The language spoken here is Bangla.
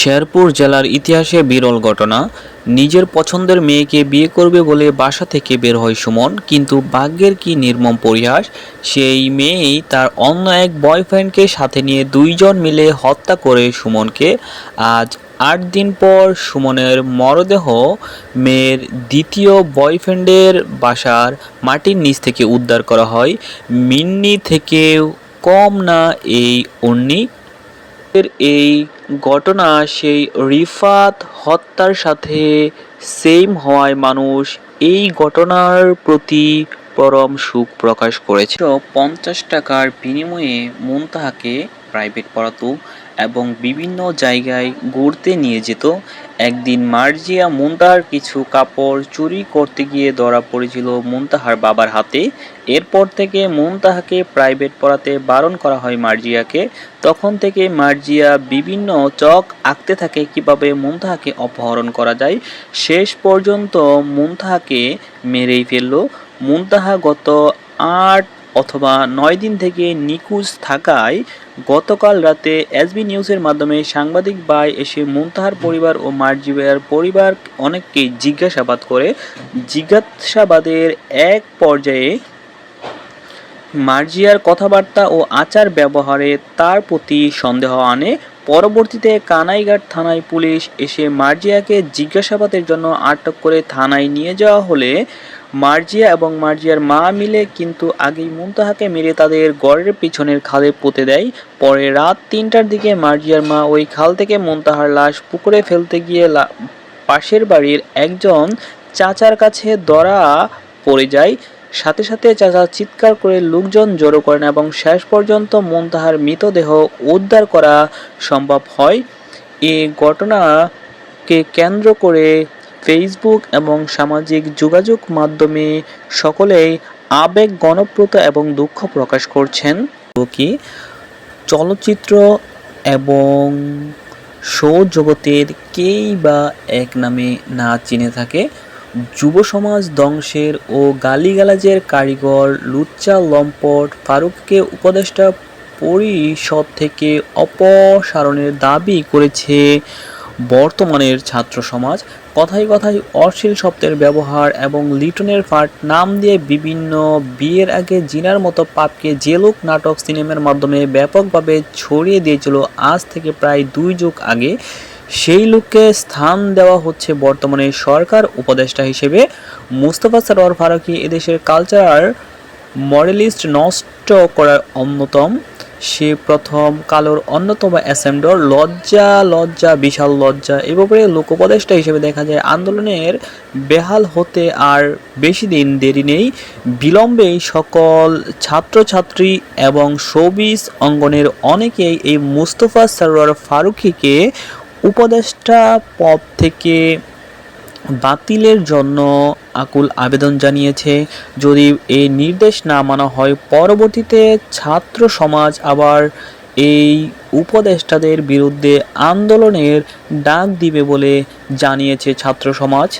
শেরপুর জেলার ইতিহাসে বিরল ঘটনা। নিজের পছন্দের মেয়েকে বিয়ে করবে বলে বাসা থেকে বের হয় সুমন, কিন্তু ভাগ্যের কি নির্মম পরিহাস, সেই মেয়েই তার অন্য এক বয়ফ্রেন্ডকে সাথে নিয়ে দুইজন মিলে হত্যা করে সুমনকে। আজ আট দিন পর সুমনের মরদেহ মেয়ের দ্বিতীয় বয়ফ্রেন্ডের বাসার মাটির নিচ থেকে উদ্ধার করা হয়। মিন্নি থেকেও কম না এই এর এই ঘটনা সেই রিফাত হত্যার সাথে সেম হওয়ায় মানুষ এই ঘটনার প্রতি পরম সুখ প্রকাশ করেছে। পঞ্চাশ টাকার বিনিময়ে মুনতাহাকে প্রাইভেট পড়াতো। এবং বিভিন্ন জায়গায় ঘুরতে নিয়ে যেত। একদিন মার্জিয়া মুনতাহার কিছু কাপড় চুরি করতে গিয়ে ধরা পড়েছিল মুনতাহার বাবার হাতে। এরপর থেকে মুনতাহাকে প্রাইভেট পড়াতে বারণ করা হয় মার্জিয়াকে। তখন থেকে মার্জিয়া বিভিন্ন চক আঁকতে থাকে কীভাবে মুনতাহাকে অপহরণ করা যায়। শেষ পর্যন্ত মুনতাহাকে মেরেই ফেলল। মুনতাহা গত আট অথবা নয় দিন থেকে নিখোঁজ থাকায় গতকাল রাতে এসবি নিউজের মাধ্যমে সাংবাদিক ভাই এসে মুনতাহার পরিবার ও মার্জিয়ার পরিবার অনেককেই জিজ্ঞাসাবাদ করে। জিজ্ঞাসাবাদের এক পর্যায়ে মার্জিয়ার কথাবার্তা ও আচার ব্যবহারে তার প্রতি সন্দেহ আনে। পরবর্তীতে কানাইঘাট থানায় পুলিশ এসে মার্জিয়াকে জিজ্ঞাসাবাদের জন্য আটক করে থানায় নিয়ে যাওয়া হলে মার্জিয়া এবং মার্জিয়ার মা মিলে কিন্তু আগেই মুনতাহাকে মেরে তাদের গড়ের পিছনের খালে পুঁতে দেয়। পরে রাত তিনটার দিকে মার্জিয়ার মা ওই খাল থেকে মুনতাহার লাশ পুকুরে ফেলতে গিয়ে পাশের বাড়ির একজন চাচার কাছে ধরা পড়ে যায়। সাথে সাথে চাচা চিৎকার করে লোকজন জড়ো করেন এবং শেষ পর্যন্ত মুনতাহার মৃতদেহ উদ্ধার করা সম্ভব হয়। এই ঘটনাকে কেন্দ্র করে ফেসবুক এবং সামাজিক যোগাযোগ মাধ্যমে সকলেই আবেগ, গণপ্রত এবং দুঃখ প্রকাশ করছেন। কি? চলচ্চিত্র এবং শো জগতের কেই বা এক নামে না চিনে থাকে। যুব সমাজ ধ্বংসের ও গালিগালাজের কারিগর লুচ্চা লম্পট ফারুককে উপদেষ্টা পরিষদ থেকে অপসারণের দাবি করেছে বর্তমানের ছাত্র সমাজ। কথায় কথায় অশ্লীল শব্দের ব্যবহার এবং লিটনের ফাট নাম দিয়ে বিভিন্ন বিয়ের আগে জিনার মতো পাপকে জেলুক নাটক সিনেমার মাধ্যমে ব্যাপকভাবে ছড়িয়ে দিয়েছিল, আজ থেকে প্রায় দুই যুগ আগে সেই লোককে স্থান দেওয়া হচ্ছে বর্তমানে সরকার উপদেষ্টা হিসেবে। মুস্তফা সরোয়ার ফারুকী এদেশের কালচার মডেলিস্ট নষ্ট করার অন্যতম সে প্রথম কালোর অন্যতম অ্যাসেম্বলর লজ্জা লজ্জা, বিশাল লজ্জা। এ ব্যাপারে লোক উপদেষ্টা হিসেবে দেখা যায়, আন্দোলনের বেহাল হতে আর বেশি দিন দেরি নেই। বিলম্বেই সকল ছাত্রছাত্রী এবং শোবিস অঙ্গনের অনেকেই এই মুস্তফা সরোয়ার ফারুকিকে উপদেষ্টা পদ থেকে বাতিলের জন্য আকুল আবেদন জানিয়েছে। যদি এই নির্দেশ না মানা হয়, পরবর্তীতে ছাত্র সমাজ আবার এই উপদেষ্টাদের বিরুদ্ধে আন্দোলনের ডাক দিবে বলে জানিয়েছে ছাত্র সমাজ।